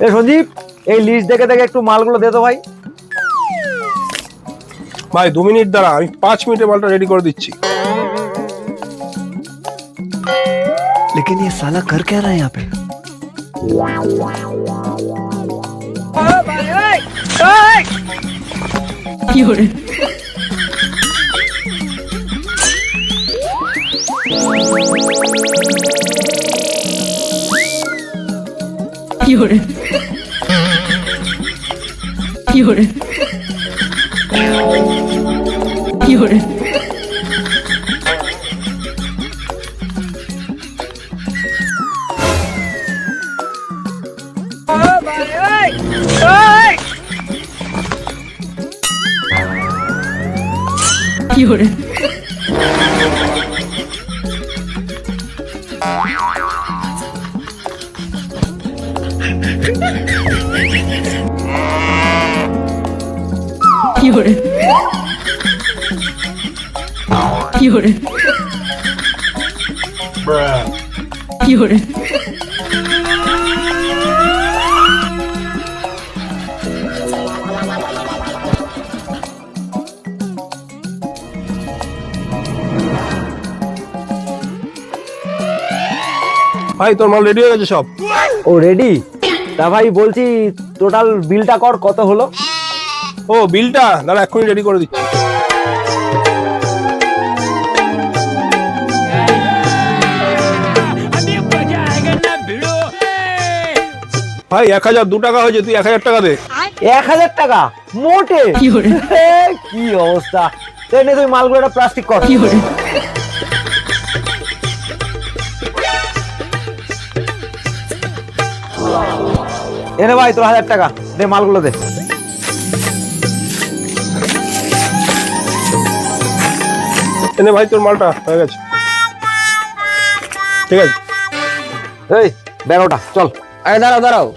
এ সঞ্জীব এই লিস্ট দেখে দেখে একটু মালগুলো দে তো ভাই ভাই দু মিনিট দাঁড়া আমি পাঁচ মিনিটে মালটা রেডি করে দিচ্ছি लेकिन ये साला कर क्या रहा है यहाँ पे Fiore. Fiore. Fiore. Fiore. ভাই তোর মাল রেডি হয়ে গেছে সব? ও রেডি তা ভাই বলছি টোটাল বিলটা কর কত হলো? ও বিলটা দাঁড়া এক্ষুনি রেডি করে দিচ্ছি। ভাই এক হাজার দু টাকা হয়েছে তুই এক হাজার টাকা দে। এক হাজার টাকা? মোটে? এ, কি অবস্থা? এই নে তুই মালগুলো একটা প্লাস্টিক কর? এনে ভাই তোর হাজার টাকা। দে মালগুলো দে। এনে ভাই তোর মালটা হয়ে গেছে। ঠিক আছে। এই বেরোটা চল। আরে দাঁড়াও দাঁড়াও।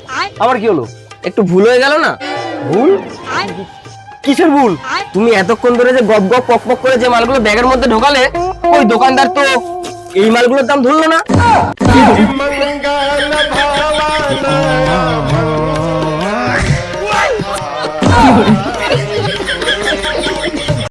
আবার কি হলো? একটু ভুল হয়ে গেল না? ভুল? কিসের ভুল? তুমি এতক্ষণ ধরে যে গপ গপ পক পক করে যে মালগুলো ব্যাগের মধ্যে ঢোকালে ওই দোকানদার তো এই মালগুলোর দাম ধরলো না? করে